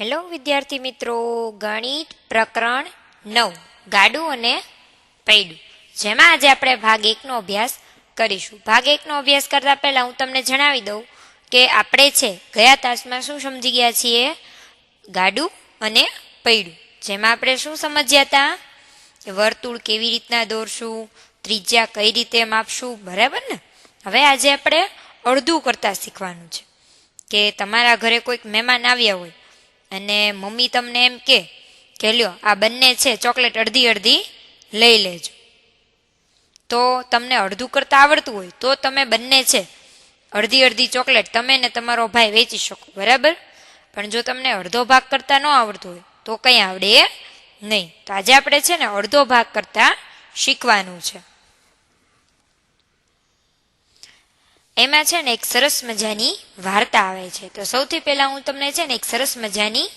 Hello, વિદ્યાર્થી મિત્રો. ગણિત પ્રકરણ નવ. ગાડું અને પૈડું. જેમાં આજે આપણે ભાગ એકનો અભ્યાસ કરીશું. ભાગ એકનો અભ્યાસ કરતા પહેલાં હું તમને જણાવી દઉં કે આપણે છે ગયા તાસમાં શું સમજી ગયા છીએ? ગાડું અને પૈડું. જેમાં આપણે શું સમજ્યા હતા વર્તુળ કેવી રીતના દોરશું? ત્રિજ્યા કઈ રીતે માપશું? બરાબર ને? હવે આજે આપણે અડધું કરતાં શીખવાનું છે. કે તમારા ઘરે કોઈક મહેમાન આવ્યા હોય અને મમ્મી તમને એમ કે કે લ્યો, આ બંને છે, ચોકલેટ અડધી અડધી લઈ લેજો. તો તમને અડધું કરતાં આવડતું હોય, તો તમે બંને છે, અડધી અડધી ચોકલેટ તમે ને તમારો ભાઈ વેચી શકો, બરાબર? પણ જો તમને અડધો ભાગ કરતાં ન આવડતું હોય, તો કંઈ આવડે નહીં. તો આજે આપણે છે ને અડધો ભાગ કરતાં શીખવાનું છે. એમાં છે ને એક સરસ મજાની વાર્તા આવે છે. તો સૌથી પહેલાં હું તમને છે ને એક સરસ મજાની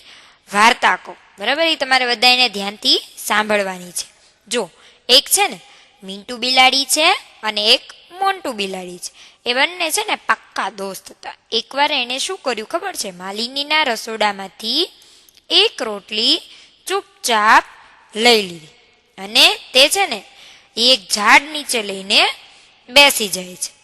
વાર્તા કહું. બરાબર? એ તમારે બધાને ધ્યાનથી સાંભળવાની છે. જો, એક છે ને મિન્ટુ બિલાડી છે અને એક મોન્ટુ બિલાડી છે. એ બંને છે ને પાક્કા દોસ્ત હતા. એકવાર એણે શું કર્યું ખબર છે? માલિનીના રસોડામાંથી એક રોટલી ચૂપચાપ લઈ લીધી. અને તે છે ને એ એક ઝાડ નીચે લઈને બેસી જાય છે.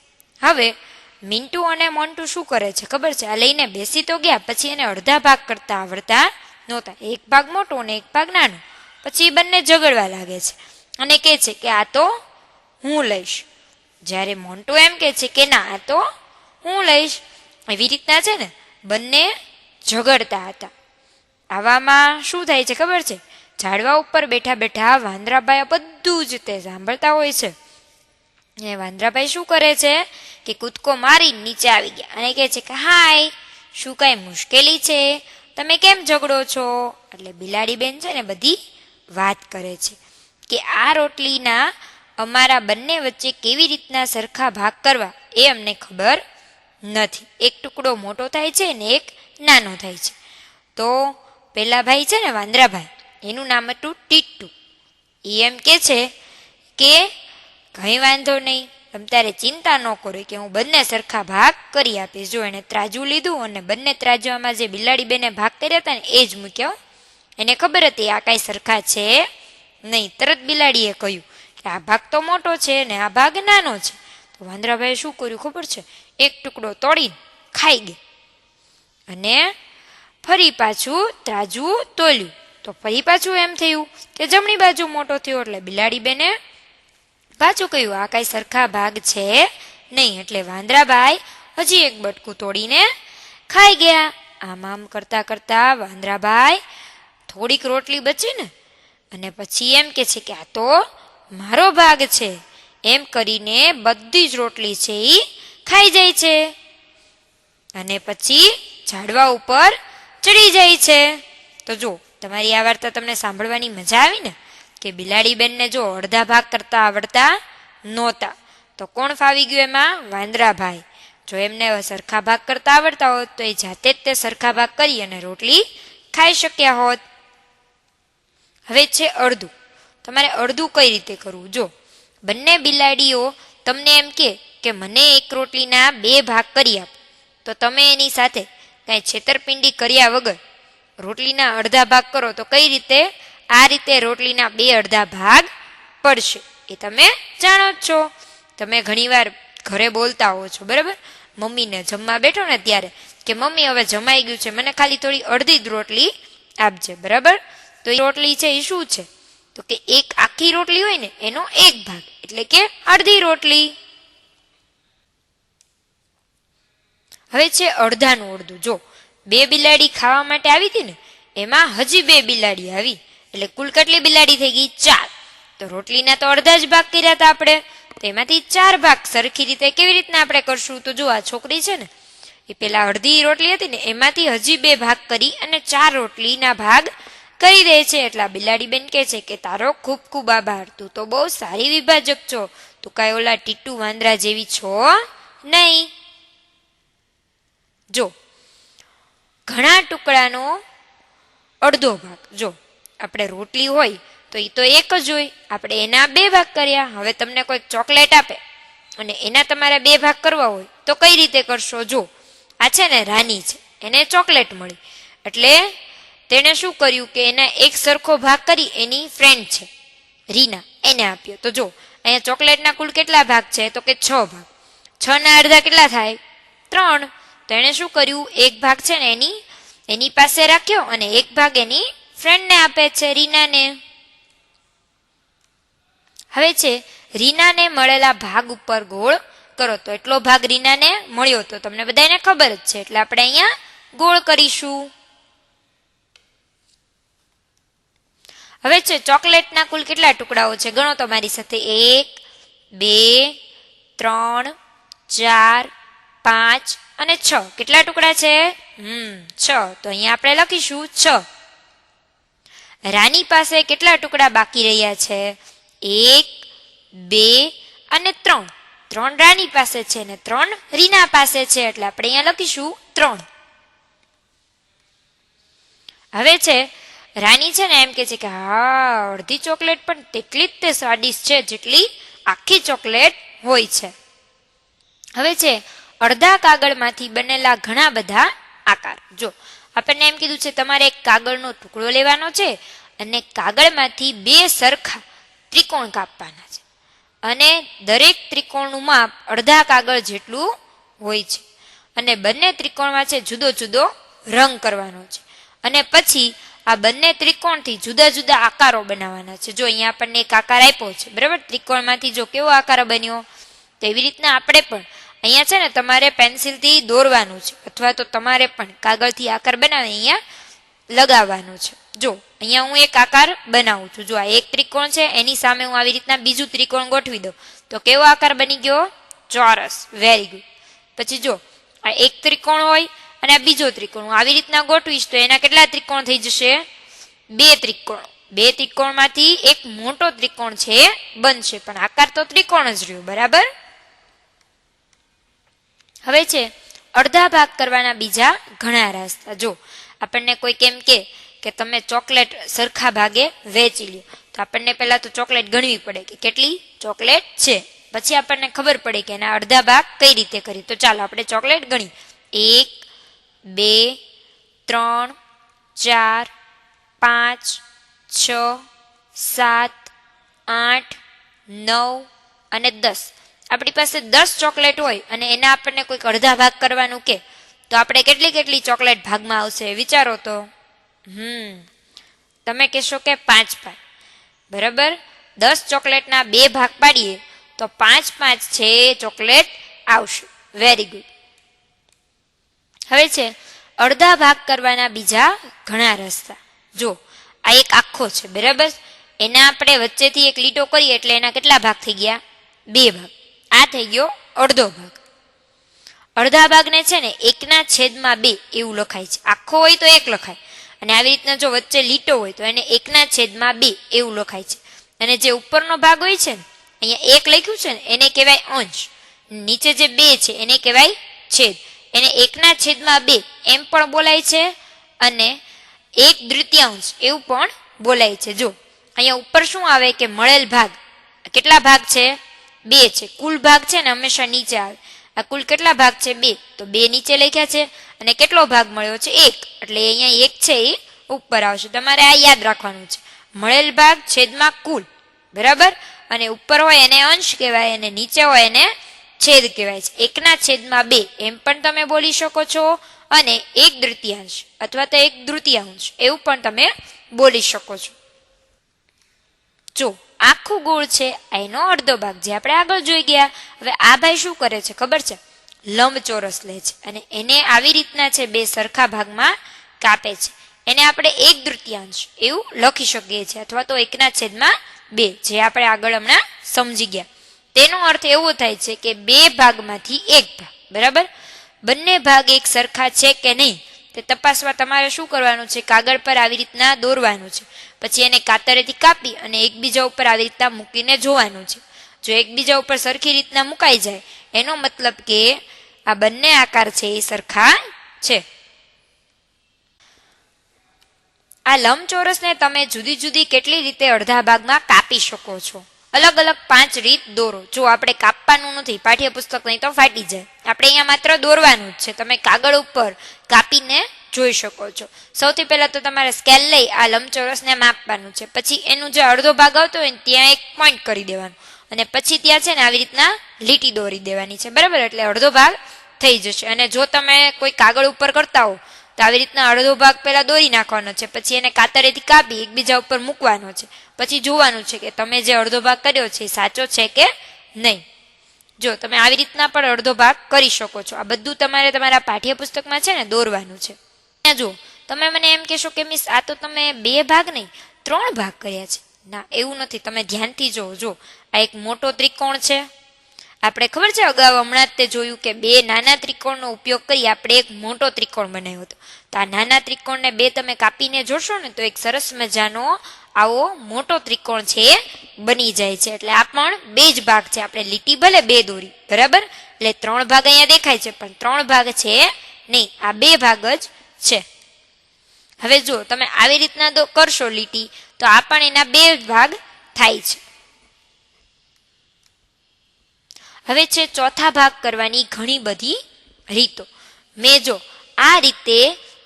હવે મિન્ટુ અને મોન્ટુ શું કરે છે? ખબર છે? આ લઈને બેસી તો ગયા, પછી એને અડધા ભાગ કરતા આવડતા નહોતા. એક ભાગ મોટો અને એક ભાગ નાનો. પછી બંને ઝઘડવા લાગે છે. અને કહે છે કે આ તો હું લઈશ. જ્યારે મોન્ટુ એમ કહે છે કે ના, આ તો હું લઈશ. એવી રીતના છે ને, બંને ઝઘડતા હતા. આવામાં શું થાય છે ખબર છે? ઝાડવા ઉપર બેઠા બેઠા વાંદરાભાઈ બધું જ તે સાંભળતા હોય છે. એ વાંદરાભાઈ શું કરે છે કે કૂદકો મારી નીચે આવી ગયા અને કહે છે કે, હાય, શું કાંઈ મુશ્કેલી છે? તમે કેમ ઝઘડો છો? એટલે બિલાડી બેન છે ને બધી વાત કરે છે કે આ રોટલીના અમારા બંને વચ્ચે કેવી રીતના સરખા ભાગ કરવા એ અમને ખબર નથી. એક ટુકડો મોટો થાય છે ને એક નાનો થાય છે. તો પેલા ભાઈ છે ને વાંદરાભાઈ, એનું નામ હતું ટીટ્ટુ. એ એમ કે છે કે કંઈ વાંધો નહીં. તમ તારે ચિંતા ન કરો કે હું બંને સરખા ભાગ કરી આપીશ. જો એણે ત્રાજુ લીધું અને બંને ત્રાજવામાં જે બિલાડી બેને ભાગ કર્યા હતા ને, એ જ મૂક્યો. એને ખબર હતી આ કાંઈ સરખા છે નહીં. તરત બિલાડીએ કહ્યું કે આ ભાગ તો મોટો છે ને આ ભાગ નાનો છે. તો વાંદરાભાઈએ શું કર્યું ખબર છે? એક ટુકડો તોડીને ખાઈ ગયા અને ફરી પાછું ત્રાજુ તોલ્યું. તો ફરી પાછું એમ થયું કે જમણી બાજુ મોટો થયો એટલે બિલાડી બેને પાછું કહ્યું, આ કાંઈ સરખા ભાગ છે નહીં. એટલે વાંદરાભાઈ હજી એક બટકું તોડીને ખાઈ ગયા. આમ આમ કરતા કરતા વાંદરાભાઈ થોડીક રોટલી બચી ને, અને પછી એમ કે છે કે આ તો મારો ભાગ છે. એમ કરીને બધી જ રોટલી છે એ ખાઈ જાય છે. અને પછી ઝાડવા ઉપર ચડી જાય છે. તો જો તમારી આ વાર્તા તમને સાંભળવાની મજા આવી ને? કે બિલાડી બેનને જો અડધા ભાગ કરતા આવડતા નહોતા, તો કોણ ફાવી ગયું એમાં? વાંદરાભાઈ. જો એમને સરખા ભાગ કરતા આવડતા હોત, તો એ જાતે જ તે સરખા ભાગ કરી અને રોટલી ખાઈ શક્યા હોત. હવે છે અડધું. તમારે અડધું કઈ રીતે કરવું? જો, બંને બિલાડીઓ તમને એમ કે કે મને એક રોટલીના બે ભાગ કરી આપ. તો તમે એની સાથે કાંઈ છેતરપિંડી કર્યા વગર રોટલીના અડધા ભાગ કરો, તો કઈ રીતે આ રીતે રોટલીના બે અડધા ભાગ પડશે. એ તમે જાણો જ છો. તમે ઘણીવાર ઘરે બોલતા હો છો, બરાબર? મમ્મીને જમવા બેઠો ને ત્યારે કે, મમ્મી, હવે જમાઈ ગયું છે, મને ખાલી થોડી અડધી રોટલી આપજે. બરાબર? તો એ રોટલી છે એ શું છે? તો કે એક આખી રોટલી હોય ને, એનો એક ભાગ. એટલે કે અડધી રોટલી. હવે છે અડધાનું અડધું. જો, બે બિલાડી ખાવા માટે આવી હતી ને, એમાં હજી બે બિલાડી આવી. એટલે કુલ કેટલી બિલાડી થઈ ગઈ? ચાર. તો રોટલીના તો અડધા જ ભાગ કર્યા હતા આપણે. તો એમાંથી ચાર ભાગ સરખી રીતે કેવી રીતના આપણે કરશું? તો જો આ છોકરી છે ને, એ પેલા અડધી રોટલી હતી ને, એમાંથી હજી બે ભાગ કરી અને ચાર રોટલીના ભાગ કરી દે છે. એટલા બિલાડી બેન કહે છે કે, તારો ખૂબ ખૂબ આભાર. તું તો બહુ સારી વિભાજક છો. તું કાંઈ ઓલા ટીટુ વાંદરા જેવી છો નહીં. જો, ઘણા ટુકડાનો અડધો ભાગ. જો આપણે રોટલી હોય, તો એ તો એક જ હોય. આપણે એના બે ભાગ કર્યા, હવે તમને કોઈક ચોકલેટ આપે. અને એના તમારા બે ભાગ કરવા હોય, તો કઈ રીતે કરશો? જો, આ છે ને રાની છે, એને ચોકલેટ મળી. એટલે તેણે શું કર્યું કે એના એક સરખો ભાગ કરી, એની ફ્રેન્ડ છે, રીના, એને આપ્યો. તો જો, અહીંયા ચોકલેટના કુલ કેટલા ભાગ છે? તો કે છ ભાગ. છ ના અડધા કેટલા થાય? ત્રણ. તો એણે શું કર્યું? એક ભાગ છે ને એની એની પાસે રાખ્યો અને એક ભાગ એની ફ્રેન્ડને આપે છે, રીનાને. હવે છે, રીનાને મળેલા ભાગ ઉપર ગોળ કરો. તો એટલો ભાગ રીનાને મળ્યો તો તમને બધાને ખબર જ છે. એટલે આપણે અહીંયા ગોળ કરીશું. હવે છે, ચોકલેટના કુલ કેટલા ટુકડાઓ છે? ગણો તમારી સાથે. એક, બે, ત્રણ, ચાર, પાંચ અને છ. કેટલા ટુકડા છે? હમ, છ. તો અહીંયા આપણે લખીશું છ. રાની પાસે કેટલા ટુકડા બાકી રહ્યા છે? એક, બે અને ત્રણ. ત્રણ રાની પાસે છે ને ત્રણ રીના પાસે છે. એટલે આપણે અહીંયા લખીશું ત્રણ. હવે છે, રાની છે ને એમ કે છે કે હા, અડધી ચોકલેટ પણ તેટલી જ તે સ્વાદિષ્ટ છે જેટલી આખી ચોકલેટ હોય છે. હવે છે, અડધા કાગળમાંથી બનેલા ઘણા બધા આકાર. જો આપણને એમ કીધું છે, તમારે એક કાગળનો ટુકડો લેવાનો છે અને કાગળમાંથી બે સરખા ત્રિકોણ કાપવાના છે. અને દરેક ત્રિકોણનું માપ અડધા કાગળ જેટલું હોય છે. અને બંને ત્રિકોણમાં છે, જુદો જુદો રંગ કરવાનો છે. અને પછી આ બંને ત્રિકોણથી જુદા જુદા આકારો બનાવવાના છે. જો અહીંયા આપણને એક આકાર આપ્યો છે, બરાબર? ત્રિકોણમાંથી જો કેવો આકાર બન્યો તેવી રીતના આપણે પણ અહીંયા છે ને તમારે પેન્સિલથી દોરવાનું છે. અથવા તો તમારે પણ કાગળથી આકાર બનાવી અહીંયા લગાવવાનું છે. જો, અહીંયા હું એક આકાર બનાવું છું. જો આ એક ત્રિકોણ છે, એની સામે હું આવી રીતના બીજું ત્રિકોણ ગોઠવી દઉં. તો કેવો આકાર બની ગયો? ચોરસ. વેરી ગુડ પછી જો, આ એક ત્રિકોણ હોય અને આ બીજો ત્રિકોણ. હું આવી રીતના ગોઠવીશ તો એના કેટલા ત્રિકોણ થઈ જશે? બે ત્રિકોણ. બે ત્રિકોણમાંથી એક મોટો ત્રિકોણ છે, બનશે. પણ આકાર તો ત્રિકોણ જ રહ્યો. બરાબર? હવે છે, અડધા ભાગ કરવાના બીજા ઘણા રસ્તા. જો, આપણને કોઈ કેમ કે કે તમે ચોકલેટ સરખા ભાગે વેચી લ્યો. તો આપણને પહેલાં તો ચોકલેટ ગણવી પડે કે કેટલી ચોકલેટ છે. પછી આપણને ખબર પડે કે એના અડધા ભાગ કઈ રીતે કરી. તો ચાલો, આપણે ચોકલેટ ગણી એક, બે, ત્રણ, ચાર, પાંચ, છ, સાત, આઠ, નવ અને દસ. આપણી પાસે દસ ચોકલેટ હોય અને એના આપણને કોઈક અડધા ભાગ કરવાનું કે, તો આપણે કેટલી કેટલી ચોકલેટ ભાગમાં આવશે વિચારો તો. હમ. તમે કહેશો કે પાંચ પાંચ. બરાબર? દસ ચોકલેટના બે ભાગ પાડીએ, તો પાંચ પાંચ છે ચોકલેટ આવશે. વેરી ગુડ હવે છે, અડધા ભાગ કરવાના બીજા ઘણા રસ્તા. જો, આ એક આખો છે. બરાબર? એના આપણે વચ્ચેથી એક લીટો કરીએ એટલે એના કેટલા ભાગ થઈ ગયા? બે ભાગ. આ થઈ ગયો અડધો ભાગ. અડધા ભાગને છે ને એકના છેદમાં બે એવું લખાય છે. આખો હોય તો એક લખાય. અને આવી રીતના જો વચ્ચે લીટો હોય તો એને એકના છેદમાં બે એવું લખાય છે. અને જે ઉપરનો ભાગ હોય છે ને, અહીંયા એક લખ્યું છે ને, એને કહેવાય અંશ. નીચે જે બે છે, એને કહેવાય છેદ. એને એકના છેદમાં બે એમ પણ બોલાય છે અને એક દ્વિતીયાંશ એવું પણ બોલાય છે. જો, અહીંયા ઉપર શું આવે કે મળેલ ભાગ? કેટલા ભાગ છે? બે છે. કુલ ભાગ છે ને હંમેશા નીચે આવે. આ કુલ કેટલા ભાગ છે? બે. તો બે નીચે લખ્યા છે અને કેટલો ભાગ મળ્યો છે? એક. એટલે અહીંયા એક છે એ ઉપર આવશે. તમારે આ યાદ રાખવાનું છે. મળેલ ભાગ છેદમાં કુલ. બરાબર? અને ઉપર હોય એને અંશ કહેવાય અને નીચે હોય એને છેદ કહેવાય છે. એકના છેદમાં બે. એમ પણ તમે બોલી શકો છો. અને એક તૃતીયાંશ અથવા તો એક તૃતીયાંશ. એવું પણ તમે બોલી શકો છો. જો આખું ગોળ છે એનો અડધો ભાગ જે આપણે આગળ જોઈ ગયા. હવે આ ભાઈ શું કરે છે, ખબર છે? લંબચોરસ લે છે અને એને આવી રીતના છે બે સરખા ભાગમાં કાપે છે. એને આપણે એક તૃતીયાંશ એવું લખી શકીએ છીએ અથવા તો એકના છેદમાં બે, જે આપણે આગળ હમણાં સમજી ગયા. તેનો અર્થ એવો થાય છે કે બે ભાગમાંથી એક ભાગ, બરાબર? બંને ભાગ એક સરખા છે કે નહીં? તે તપાસવા તમારે શું કરવાનું છે? કાગળ પર આવી રીતના દોરવાનું છે. પછી એને કાતરેથી કાપી અને એકબીજા ઉપર આવી રીતના મૂકીને જોવાનું છે. જો એકબીજા ઉપર સરખી રીતના મુકાઈ જાય, એનો મતલબ કે આ બંને આકાર છે એ સરખા છે. આ લંબચોરસને તમે જુદી જુદી કેટલી રીતે અડધા ભાગમાં કાપી શકો છો? અલગ અલગ પાંચ રીત દોરો. જો આપણે કાપવાનું નથી, પાઠ્યપુસ્તક નહીં, તો ફાટી જાય. આપણે અહીંયા માત્ર દોરવાનું જ છે. તમે કાગળ ઉપર કાપીને જોઈ શકો છો. સૌથી પહેલાં તો તમારે સ્કેલ લઈ આ લંબચોરસને માપવાનું છે. પછી એનું જે અડધો ભાગ આવતો હોય ને, ત્યાં એક પોઈન્ટ કરી દેવાનું. અને પછી ત્યાં છે ને, આવી રીતના લીટી દોરી દેવાની છે. બરાબર? એટલે અડધો ભાગ થઈ જશે. અને જો તમે કોઈ કાગળ ઉપર કરતા હો તો આવી રીતના અડધો ભાગ પહેલાં દોરી નાખવાનો છે, પછી એને કાતરેથી કાપી એકબીજા ઉપર મૂકવાનો છે, પછી જોવાનું છે કે તમે જે અડધો ભાગ કર્યો છે એ સાચો છે કે નહીં. જો તમે આવી રીતના પણ અડધો ભાગ કરી શકો છો. આ બધું તમારે તમારા પાઠ્યપુસ્તકમાં છે ને દોરવાનું છે. ત્યાં જુઓ, તમે મને એમ કહેશો કે મિસ આ તો તમે બે ભાગ નહીં, ત્રણ ભાગ કર્યા છે. ના, એવું નથી. તમે ધ્યાનથી જુઓ જો આ એક મોટો ત્રિકોણ છે. આપણે ખબર છે અગાઉ હમણાં જ તે જોયું કે બે નાના ત્રિકોણનો ઉપયોગ કરી આપણે એક મોટો ત્રિકોણ બનાવ્યો હતો. તો આ નાના ત્રિકોણને બે તમે કાપીને જોશો ને તો એક સરસ મજાનો આવો મોટો ત્રિકોણ છે બની જાય છે. એટલે આ પણ બે જ ભાગ છે. આપણે લીટી ભલે બે દોરી, બરાબર? એટલે ત્રણ ભાગ અહીંયા દેખાય છે, પણ ત્રણ ભાગ છે નહીં, આ બે ભાગ જ છે. હવે જો તમે આવી રીતના કરશો લીટી, તો આ પણ એના બે ભાગ થાય છે. હવે છે ચોથા ભાગ કરવાની ઘણી બધી રીતો. મેં જો આ રીતે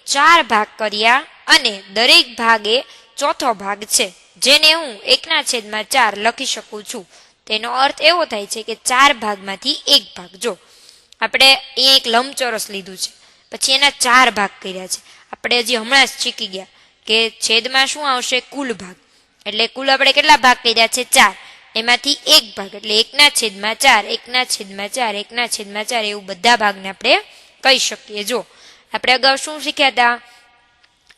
ચાર ભાગ કર્યા અને દરેક ભાગે ચોથો ભાગ છે, જેને હું એકના છેદમાં ચાર લખી શકું છું. તેનો અર્થ એવો થાય છે કે ચાર ભાગમાંથી એક ભાગ. જો આપણે અહીંયા એક લંબચોરસ લીધું છે, પછી એના ચાર ભાગ કર્યા છે. આપણે હજી હમણાં જ શીખી ગયા કે છેદમાં શું આવશે કુલ ભાગ. એટલે કુલ આપણે કેટલા ભાગ કર્યા છે? ચાર. એમાંથી એક ભાગ, એટલે એકના છેદમાં ચાર, એકના છેદમાં ચાર, એકના છેદમાં ચાર, એવું બધા ભાગને આપણે કહી શકીએ. જો, આપણે અગાઉ શું શીખ્યા હતા?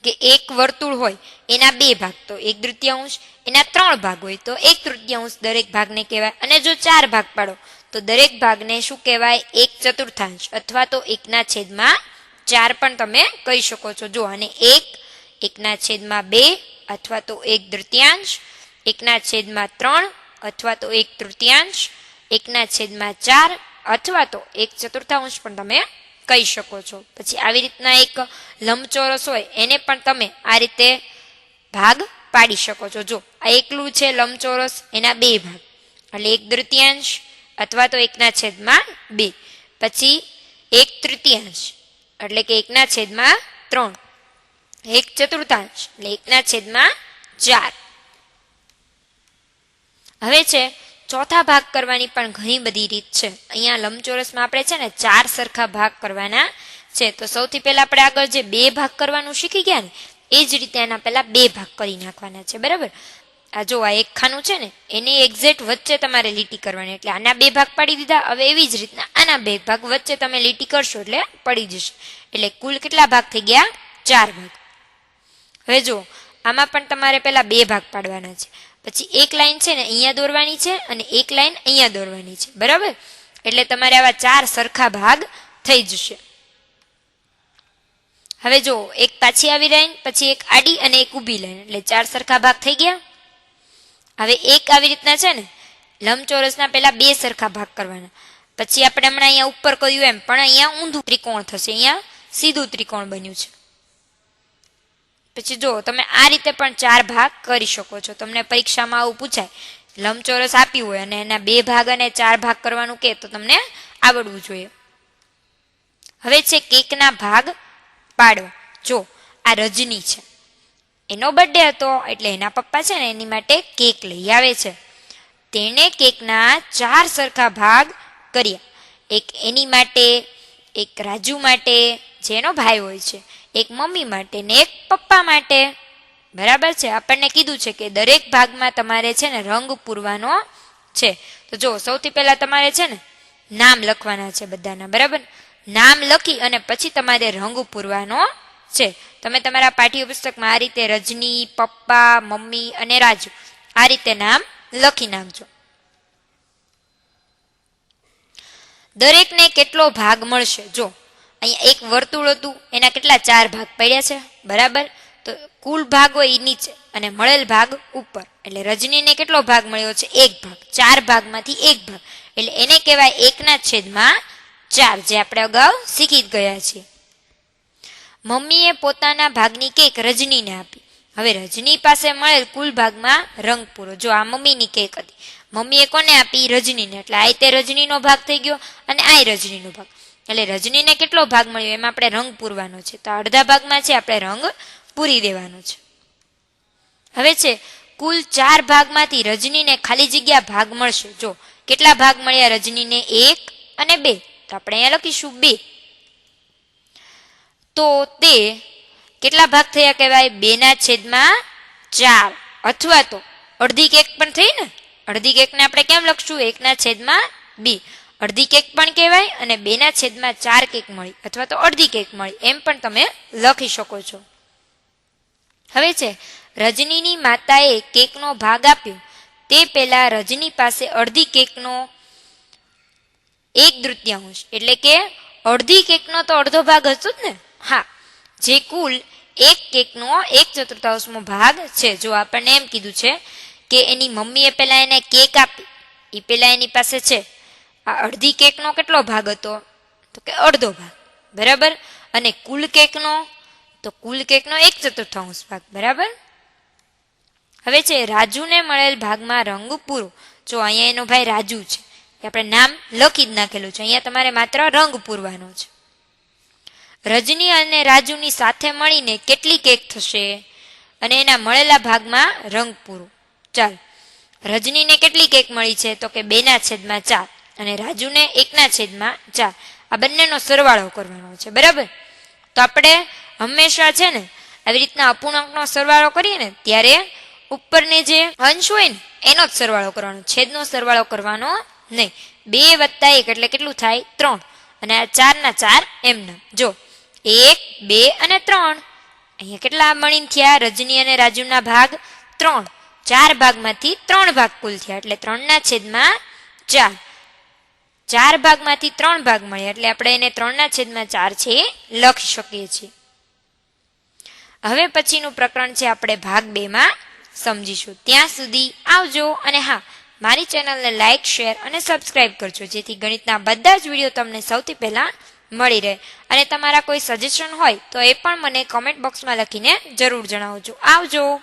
કે એક વર્તુળ હોય, એના બે ભાગ, તો એક તૃતીયાંશ, એના ત્રણ ભાગ હોય, તો એક તૃતીયાંશ દરેક ભાગને કહેવાય. અને જો ચાર ભાગ પાડો, તો દરેક ભાગને શું કહેવાય? એક ચતુર્થાંશ, અથવા તો એકના છેદમાં ચાર પણ તમે કહી શકો છો. જો, અને એક, એકના છેદમાં બે, અથવા તો એક તૃતીયાંશ, એકના છેદમાં ત્રણ અથવા તો એક તૃતીયાંશ, એકના છેદમાં ચાર, અથવા તો એક ચતુર્થાંશ પણ તમે કહી શકો છો. પછી આવી રીતના એક લંબચોરસ હોય, એને પણ તમે આ રીતે ભાગ પાડી શકો છો. જો આ એકલું છે લંબચોરસ, એના બે ભાગ. એટલે એક તૃતીયાંશ અથવા તો એકના છેદમાં બે. પછી એક તૃતીયાંશ, એટલે કે એકના છેદમાં ત્રણ. એક ચતુર્થાંશ, એટલે એકના છેદમાં ચાર. હવે છે, ચોથા ભાગ કરવાની પણ ઘણી બધી રીત છે. અહીંયા લંબચોરસમાં આપણે છે ને ચાર સરખા ભાગ કરવાના છે. તો સૌથી પહેલા આપણે આગળ જે બે ભાગ કરવાનું શીખી ગયા ને, એ જ રીતે એના પહેલા બે ભાગ કરી નાખવાના છે. બરાબર? આ જો આ એક ખાનું છે ને, એની એક્ઝેક્ટ વચ્ચે તમારે લીટી કરવાની. એટલે આના બે ભાગ પાડી દીધા. હવે એવી જ રીતના આના બે ભાગ વચ્ચે તમે લીટી કરશો એટલે પડી જશે. એટલે કુલ કેટલા ભાગ થઈ ગયા? ચાર ભાગ. હવે જો, આમાં પણ તમારે પહેલા બે ભાગ પાડવાના છે. પછી એક લાઈન છે ને અહીંયા દોરવાની છે અને એક લાઈન અહીંયા દોરવાની છે. બરાબર? એટલે તમારે આવા ચાર સરખા ભાગ થઈ જશે. હવે જો એક પાછી આવી લાઈન, પછી એક આડી અને એક ઊભી લાઈન. એટલે ચાર સરખા ભાગ થઈ ગયા. હવે એક આવી રીતના છે ને, લંબચોરસના પહેલા બે સરખા ભાગ કરવાના. પછી આપણે હમણાં અહીંયા ઉપર કહ્યું એમ, પણ અહીંયા ઊંધું ત્રિકોણ થશે. અહીંયા સીધું ત્રિકોણ બન્યું છે. પછી જો તમે આ રીતે પણ ચાર ભાગ કરી શકો છો. તમને પરીક્ષામાં આવું પૂછાય, લંબચોરસ આપ્યું હોય અને એના બે ભાગ અને ચાર ભાગ કરવાનું કે તો તમને આવડવું જોઈએ. હવે છે કેકના ભાગ પાડવા જો, આ રજની છે. એનો બર્થડે હતો એટલે એના પપ્પા છે ને એની માટે કેક લઈ આવે છે. તેણે કેકના ચાર સરખા ભાગ કર્યા. એક એની માટે, એક રાજુ માટે, જેનો ભાઈ હોય છે. એક મમ્મી માટે ને એક પપ્પા માટે. બરાબર છે? આપણને કીધું છે કે દરેક ભાગમાં તમારે છે ને રંગ પૂરવાનો છે. તો જો સૌથી પહેલા તમારે છે ને નામ લખવાના છે બધાના, બરાબર? નામ લખી અને પછી તમારે રંગ પૂરવાનો છે. તમે તમારા પાઠ્યપુસ્તકમાં આ રીતે રજની, પપ્પા, મમ્મી અને રાજુ આ રીતે નામ લખી નાખજો. દરેકને કેટલો ભાગ મળશે? જો અહીંયા એક વર્તુળ હતું, એના કેટલા ચાર ભાગ પડ્યા છે, બરાબર? તો કુલ ભાગ હોય નીચે અને મળેલ ભાગ ઉપર. એટલે રજનીને કેટલો ભાગ મળ્યો છે? એક ભાગ. ચાર ભાગમાંથી એક ભાગ. એટલે એને કહેવાય એકના છેદમાં ચાર, જે આપણે અગાઉ શીખી ગયા છીએ. મમ્મીએ પોતાના ભાગની કેક રજનીને આપી. હવે રજની પાસે મળેલ કુલ ભાગમાં રંગ પૂરો જો આ મમ્મીની કેક હતી. મમ્મીએ કોને આપી? રજનીને. એટલે આ તે રજનીનો ભાગ થઈ ગયો અને આ રજનીનો ભાગ. એટલે રજનીને કેટલો ભાગ મળ્યો? એમાં આપણે રંગ પૂરવાનો છે. તો અડધા ભાગમાં છે, આપણે રંગ પૂરી દેવાનો છે. હવે છે, કુલ ચાર ભાગમાંથી રજનીને ખાલી જગ્યા ભાગ મળશે. જો, કેટલા ભાગ મળ્યા રજનીને? એક અને બે. તો આપણે અહીંયા લખીશું બે. તો તે કેટલા ભાગ થયા કહેવાય? બેના છેદમાં ચાર. અથવા તો અડધી કેક પણ થઈ ને? અડધી કેકને આપણે કેમ લખશું? એકના છેદમાં બી. અડધી કેક પણ કહેવાય અને બેના છેદમાં ચાર કેક મળી અથવા તો અડધી કેક મળી. એમ પણ તમે લખી શકો છો. હવે છે, રજનીની માતાએ કેકનો ભાગ આપ્યો. તે પહેલા રજની પાસે અડધી કેકનો એક તૃતીયાંશ એટલે કે અડધી કેકનો તો અડધો ભાગ હતો જ ને? હા. જે કુલ એક કેકનો એક ચતુર્થાંશમો ભાગ છે. જો આપણને એમ કીધું છે કે એની મમ્મીએ પહેલાં એને કેક આપી. એ પહેલાં એની પાસે છે. આ અડધી કેકનો કેટલો ભાગ હતો? તો કે અડધો ભાગ. બરાબર? અને કુલ કેકનો? તો કુલ કેકનો એક ચતુર્થાંશ ભાગ. બરાબર? હવે છે, રાજુને મળેલ ભાગમાં રંગ પૂરો. જો અહીંયા એનો ભાઈ રાજુ છે કે આપણે નામ લખી જ નાખેલું છે. અહીંયા તમારે માત્ર રંગ પૂરવાનો છે. રજની અને રાજુની સાથે મળીને કેટલી કેક થશે? અને એના મળેલા ભાગમાં રંગ પૂરો. ચાલ. રજનીને કેટલી કેક મળી છે? તો કે બેના છેદમાં ચાર. અને રાજુને એકના છેદમાં ચાર આ બંનેનો સરવાળો કરવાનો છે, બરાબર? તો આપણે હંમેશા છે ને, આવી રીતના અપૂર્ણાંકનો સરવાળો કરીએ ને, ત્યારે ઉપરને જે અંશ હોય ને, એનો જ સરવાળો કરવાનો, છેદનો સરવાળો કરવાનો નહીં. બે વત્તા એક એટલે કેટલું થાય? ત્રણ. અને આ ચારના ચાર એમના. જો, એક, બે અને ત્રણ. અહીંયા કેટલા મળીને થયા? રજની અને રાજુના ભાગ ત્રણ. ચાર ભાગમાંથી ત્રણ ભાગ કુલ થયા, એટલે ત્રણના છેદમાં ચાર. ચાર ભાગમાંથી ત્રણ ભાગ મળ્યા એટલે આપણે એને ત્રણના છેદમાં ચાર છે એ લખી શકીએ છીએ. હવે પછીનું પ્રકરણ છે આપણે ભાગ બેમાં સમજીશું. ત્યાં સુધી આવજો અને હા, મારી ચેનલને લાઇક શેર અને સબસ્ક્રાઇબ કરજો, જેથી ગણિતના બધા જ વીડિયો તમને સૌથી પહેલાં મળી રહે. અને તમારા કોઈ સજેશન હોય તો એ પણ મને કોમેન્ટ બોક્સમાં લખીને જરૂર જણાવજો. આવજો!